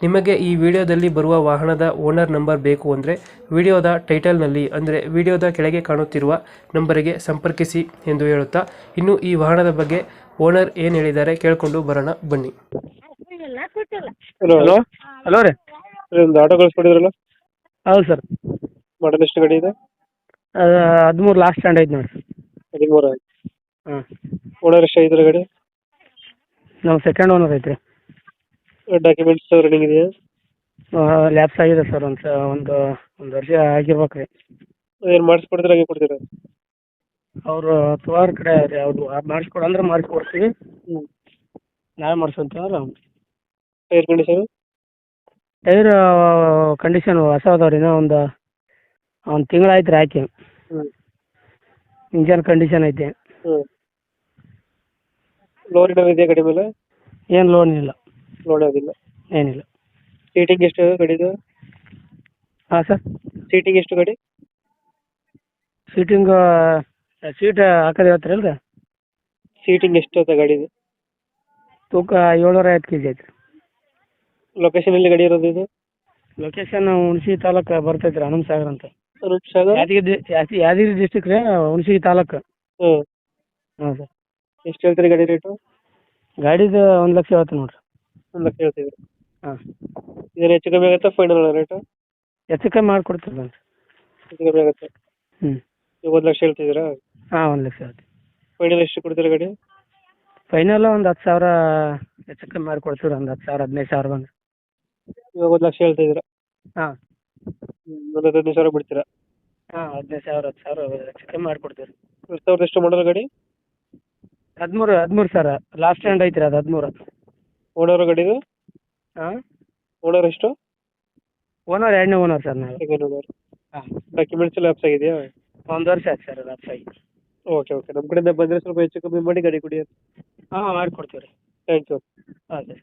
ನಿಮಗೆ ಈ ವಿಡಿಯೋದಲ್ಲಿ ಬರುವ ವಾಹನದ ಓನರ್ ನಂಬರ್ ಬೇಕು ಅಂದರೆ ವಿಡಿಯೋದ ಟೈಟಲ್ನಲ್ಲಿ ಅಂದರೆ ವಿಡಿಯೋದ ಕೆಳಗೆ ಕಾಣುತ್ತಿರುವ ನಂಬರಿಗೆ ಸಂಪರ್ಕಿಸಿ ಎಂದು ಹೇಳುತ್ತಾ ಇನ್ನು ಈ ವಾಹನದ ಬಗ್ಗೆ ಓನರ್ ಏನು ಹೇಳಿದ್ದಾರೆ ಕೇಳಿಕೊಂಡು ಬರೋಣ ಬನ್ನಿ. ಹಲೋ ಹಲೋ ಹಲೋ ರೀ. ಒಂದು ಆಟೋ ಕಳಿಸ್ಕೊಡಿದ್ರಲ್ಲ? ಹೌದು ಸರ್. ಮಾಡಲ್ ಎಷ್ಟು ಗಾಡಿ ಇದೆ? ಹದಿಮೂರು ಲಾಸ್ಟ್ ಸ್ಟ್ಯಾಂಡ್ ಐತೆ ನೋಡಿ ಹದಿಮೂರು ಹಾಂ ಓನರ್ ಎಷ್ಟು ಐತ್ರ ಗಾಡಿ? ನಾವು ಸೆಕೆಂಡ್ ಓನರ್ ಐತೆ ಡಾಕ್ಯುಮೆಂಟ್ಸ್ ರನ್ನಿಂಗ್ ಇದೆಯಾ? ಲ್ಯಾಪ್ಸ್ ಆಗಿದೆ ಸರ್ ಒಂದು ಒಂದು ಒಂದು ವರ್ಷ ಆಗಿರ್ಬೇಕು ರೀ ಏನು ಮಾಡಿಸ್ಕೊಡ್ತೀರ ಹಾಗೆ ಕೊಡ್ತೀರಾ? ಅವರು ತುವಾರ ಕಡೆ ರೀ ಅವ್ರು ಮಾಡಿಸ್ಕೊಡು ಅಂದ್ರೆ ಮಾಡಿಸ್ಕೊಡ್ತೀವಿ. ಹ್ಞೂ ನಾವೇ ಮಾಡಿಸ್ಕೊಂತೀವಲ್ಲ ಟೈರ್ ಕಂಡೀಷನ್ ಟೈರ್ ಕಂಡೀಷನ್? ಹೊಸ ಅದಾವ ರೀ ಇನ್ನೂ ಒಂದು ಒಂದು ತಿಂಗಳು ಆಯ್ತು ರೀ ಹಾಕಿ. ಹ್ಞೂ ಇಂಜನ್ ಕಂಡೀಷನ್ ಐತೆ. ಹ್ಞೂ ಲೋನ್ ಇದೆಯಾ ಗಾಡಿ ಮೇಲೆ? ಏನು ಲೋನ್ ಇಲ್ಲ. ಲೋನ್ ಆಗಿಲ್ಲ ಏನಿಲ್ಲ. ಸೀಟಿಂಗ್ ಎಷ್ಟು ಗಾಡಿದು? ಹಾಂ ಸರ್ ಸೀಟಿಂಗ್ ಎಷ್ಟು ಗಾಡಿ? ಸೀಟಿಂಗ್ ಸೀಟ್ ಹಾಕೋದು ಹೇಳ್ತೀರಲ್ಲ ರೀ ಸೀಟಿಂಗ್ ಎಷ್ಟು ಅಂತ ಗಾಡಿದು? ತೂಕ ಏಳ್ನೂರ ಐವತ್ತು ಕೆ ಜಿ ಐತೆ ಲೊಕೇಶನ್ ಎಲ್ಲಿ ಗಾಡಿ ಇರೋದು ಇದು? ಲೊಕೇಶನ್ ಹುಣಸಿ ತಾಲೂಕು ಬರ್ತೈತ್ರಿ ರೀ ಹನುಮ ಸಾಗರ್ ಅಂತ. ಸಾಗರ್? ಯಾದಗಿರಿ ಯಾದಗಿರಿ ಡಿಸ್ಟಿಕ್ ರೀ ಹುಣಸಿ ತಾಲೂಕು. ಹ್ಞೂ ಹಾಂ ಸರ್ ಎಷ್ಟು ಹೇಳ್ತೀರಿ ಗಾಡಿ ರೇಟು? ಗಾಡಿದು ಒಂದು ಲಕ್ಷ ಹೇಳ್ತೀನಿ ನೋಡಿರಿ. ಒಂದು ಲಕ್ಷ ಹೇಳ್ತಿದ್ರು ಹಾಂ. ಇದೇನು ಹೆಚ್ಚು ಕಮ್ಮಿ ಆಗುತ್ತಾ ಫೈನಲ್ ರೇಟ್ ಹೆಚ್ಚು ಕಮ್ಮಿ ಮಾಡಿಕೊಡ್ತೀವಿ ಬನ್ರಿ ಹೆಚ್ಚು ಕಮ್ಮಿ ಆಗುತ್ತೆ? ಹ್ಞೂ ಒಂದು ಲಕ್ಷ ಹೇಳ್ತಿದ್ದೀರಾ? ಹಾಂ ಒಂದು ಲಕ್ಷ ಹೇಳ್ತೀವಿ. ಫೈನಲ್ ಎಷ್ಟು ಕೊಡ್ತೀರಾ ಗಾಡಿ? ಫೈನಲ್ ಒಂದು ಹತ್ತು ಸಾವಿರ ಹೆಚ್ಚು ಕಮ್ಮಿ ಮಾಡಿಕೊಡ್ತೀವಿ ಒಂದು ಹತ್ತು ಸಾವಿರ ಹದಿನೈದು ಸಾವಿರ ಬಂದು ಇವಾಗ ಒಂದು ಲಕ್ಷ ಹೇಳ್ತಿದ್ದೀರಾ? ಹಾಂ. ಒಂದು ಹದಿನೈದು ಸಾವಿರ ಬಿಡ್ತೀರಾ? ಹಾಂ ಹದಿನೈದು ಸಾವಿರ ಹತ್ತು ಸಾವಿರ ಹೆಚ್ಚು ಕಮ್ಮಿ ಮಾಡಿಕೊಡ್ತೀವಿ ಎರಡು ಸಾವಿರದ ಎಷ್ಟು ಮಾಡಲ್ಲ ಗಾಡಿ? ಹದಿಮೂರು ಹದಿಮೂರು ಸಾವಿರ. ಲಾಸ್ಟ್ ಹ್ಯಾಂಡ್ ಐತ್ರಿ ಅದು ಹದಿಮೂರು. ಓನರ್ ಗಾಡಿದು? ಹಾಂ ಓನರ್ ಎಷ್ಟು? ಓನರ್ ಎರಡನೇ ಓನರ್ ಸರ್ ನಾವು. ಸೆಕೆಂಡ್ ಓನರ್ ಹಾಂ. ಡಾಕ್ಯುಮೆಂಟ್ಸ್ ಎಲ್ಲ ಆಪ್ಸ್ ಆಗಿದೆಯಾ? ಒಂದು ವರ್ಷ ಆಯ್ತು ಸರ್ ಅದು ಆಗಿ. ಓಕೆ ಓಕೆ ನಮ್ಮ ಕಡೆಯಿಂದ ಬಂದರೆ ಸ್ವಲ್ಪ ಹೆಚ್ಚು ಕಮ್ಮಿ ಮಾಡಿ ಗಾಡಿ ಕೊಡಿ ಹಾಂ ಮಾಡಿಕೊಡ್ತೀವಿ ರೀ ಥ್ಯಾಂಕ್ ಯು ಹಾಂ ಸರ್.